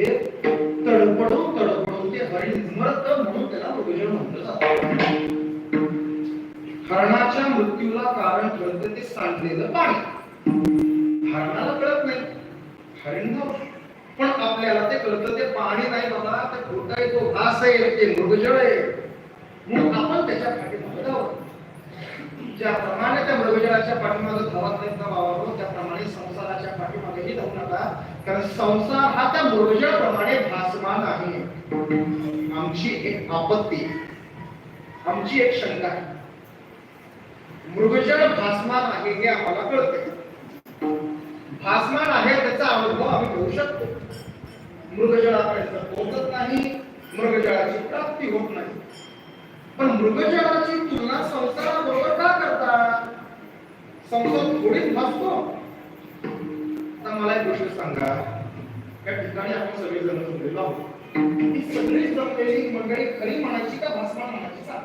म्हणजे मध्ये तडपडून तडपडून ते हरिण मरत म्हणून त्याला मृगजळ म्हटलं जात. हरणाच्या मृत्यूला कारण ठरत ते सांडलेलं पाणी. हरणाला कळत नाही. हरिण पण आपल्याला ते कळत ते पाणी नाही बाबा ते खोटा आहे तो घास आहे ते मृगजळ आहे. म्हणून आपण त्याच्या पाठीमागे धावतो ज्याप्रमाणे त्या मृगजळाच्या पाठीमागे धावत नाहीत ना त्याप्रमाणे संसाराच्या पाठीमागेही धावू नका कारण संसार हा त्या मृगजळाप्रमाणे भासमान आहे. आमची एक आपत्ती आमची एक शंका आहे. मृगजळ भासमान आहे हे आम्हाला कळते. भासमान आहे त्याचा अनुभव आम्ही घेऊ शकतो. मृगजळापर्यंत पोहोचत नाही मृगजळाची प्राप्ती होत नाही. पण मृगजळाची तुलना संसाराबरोबर का करता? संसार थोडीच भासतो. आता मला एक गोष्ट सांगा. त्या ठिकाणी आपण सगळेजण जमलेलो आहोत. ही सगळी जमलेली मंडळी खरी म्हणायची का भासमान म्हणायची का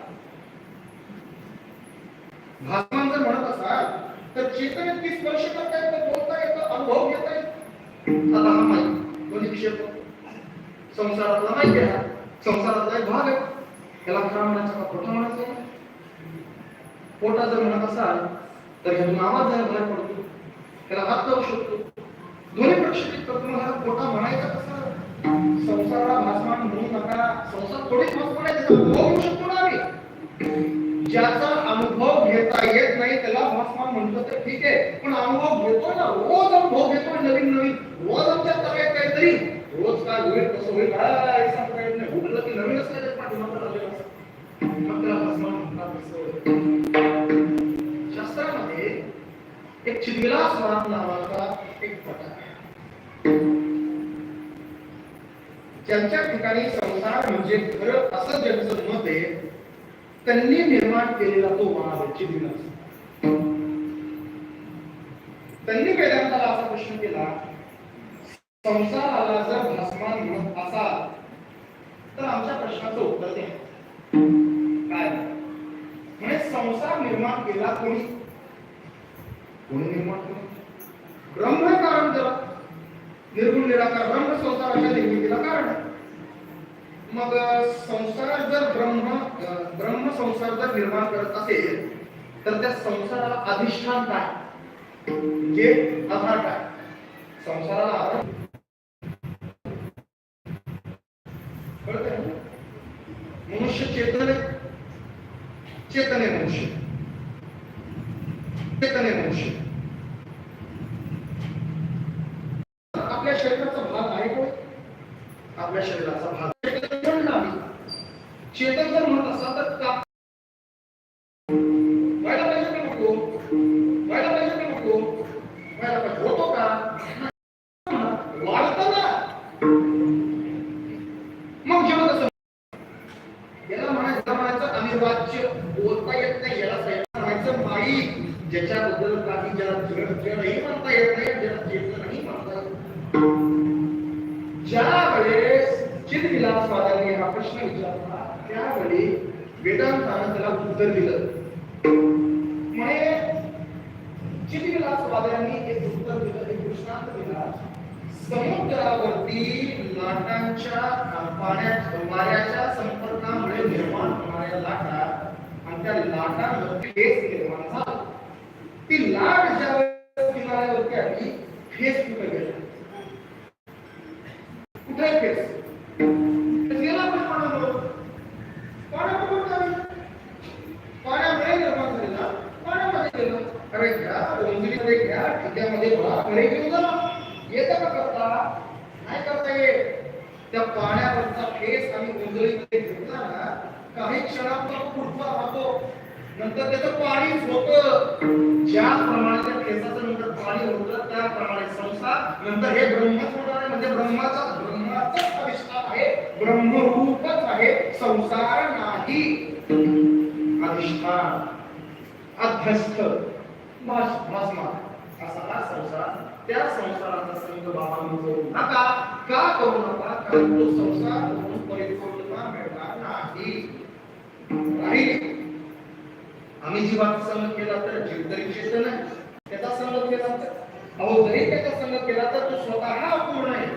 भासमान जर म्हणत असाल तर चेतन इतकी स्पर्श करता येतं बोलता येतं अनुभव घेता येतो आता हा माहिती दोन्ही क्षेत्र संसारातला माहिती आहे. संसारातला एक भाग आहे. त्याला खरा म्हणायचा का? खोटा म्हणायचा? पोटा जर म्हणत असाल तर ह्यातून आवाज जरा बाहेर पडतो. त्याला हात लावू शकतो. दोन्ही प्रक्षेपित करतो. मग हा खोटा म्हणायचा कसा? संसाराला भासमान म्हणू नका. संसार थोडीच भासमान आहे त्याचा अनुभव होऊ शकतो ना आम्ही. ज्याचा अनुभव घेता येत नाही त्याला भासमान म्हणतो तर ठीक आहे. पण अनुभव घेतो ना रोज अनुभव घेतो नवीन नवीन. रोज आमच्या तब्येत काहीतरी. रोज काय होईल कसं होईल काय सांगता येत नाही. उठलं की नवीन काय एक स्मरण नावाचा एक प्रकार आहे ज्यांच्या ठिकाणी संसार म्हणजे घर असं ज्यांचं मत आहे त्यांनी निर्माण केलेला तो महावेची विलास त्यांनी वेदांताला असा प्रश्न केला संसाराला जर भासमान म्हणत असाल तर आमच्या प्रश्नाचं उत्तर द्या. काय? म्हणजे संसार निर्माण केला कोणी? कोणी निर्माण ब्रह्म कारण जरा. निर्गुण निराकार ब्रह्म संसाराच्या निर्मितीला कारण आहे. मग संसार जर ब्रह्म ब्रह्म संसार जर निर्माण करत असेल तर त्या संसाराला अधिष्ठान काय? म्हणजे आधार काय? संसाराला आधार मनुष्य चेतन आहे. चेतन आहे मनुष्य. आपल्या शरीराचा भाग आहे कोण? आपल्या शरीराचा भाग. चेतन जर म्हणत असाल तर का? व्हायला पाहिजे का नको. व्हायला पाहिजे का नको. व्हायला पाहिजे होतो का? वाढत ना. मग जेव्हा कसं याला म्हणायचं म्हणायचं अनिर्वाच्य बोलता येत नाही याला साहेब बाई ज्याच्याबद्दल काही ज्याला जड नाही म्हणता येत नाही ज्याला चेतनही म्हणता ज्या वेळेस चिदविलासवादाने हा प्रश्न विचारला त्यावेळी वेदांतानं त्याला उत्तर दिलं. म्हणे चिदविलासवाद्यांनी एक उत्तर दिलं एक दृष्टांत दिला. समुद्रावरती लाटांच्या पाण्याच्या वाऱ्याच्या संपर्कामुळे निर्माण होणाऱ्या लाटा त्या लाटांमध्ये फेस निर्माण झाला. ती लाट ज्या किनाऱ्यावरती आली फेस कुठे गेला? कुठे फेस? गेला पण पाण्याबरोबर पाण्याबरोबर झाली? पाण्यामुळे निर्माण झालेला? पाण्यामध्ये गेलं? अरे घ्या ओंजळीमध्ये घ्या ठिक्यामध्ये भरा कडे घेऊन जा. येतं का करता नाही करता येत. त्या पाण्यावरचा फेस आणि ओंजळीमध्ये घेतला ना काही क्षणात फुटवा राहतो नंतर त्याचं पाणीच होत. ज्याप्रमाणे त्या केसाचं नंतर पाणी होतं त्याप्रमाणे संसार. नंतर हे ब्रह्मच होणार आहे. म्हणजे ब्रह्माचा ब्रह्माचाच आविष्कार आहे. ब्रह्मरूपच आहे. संसार नाही. अधिष्ठान. अध्यस्थ. भास असा हा संसार. त्या संसाराचा संघ बाबा करू नका का करू नका? कारण तो संसार म्हणून राहील आम्ही जीवाचा संगत केला तर जीव तरी चेतन आहे. त्याचा संगत केला तर. अहो जरी त्याचा संगत केला तर तो स्वतः अपूर्ण आहे.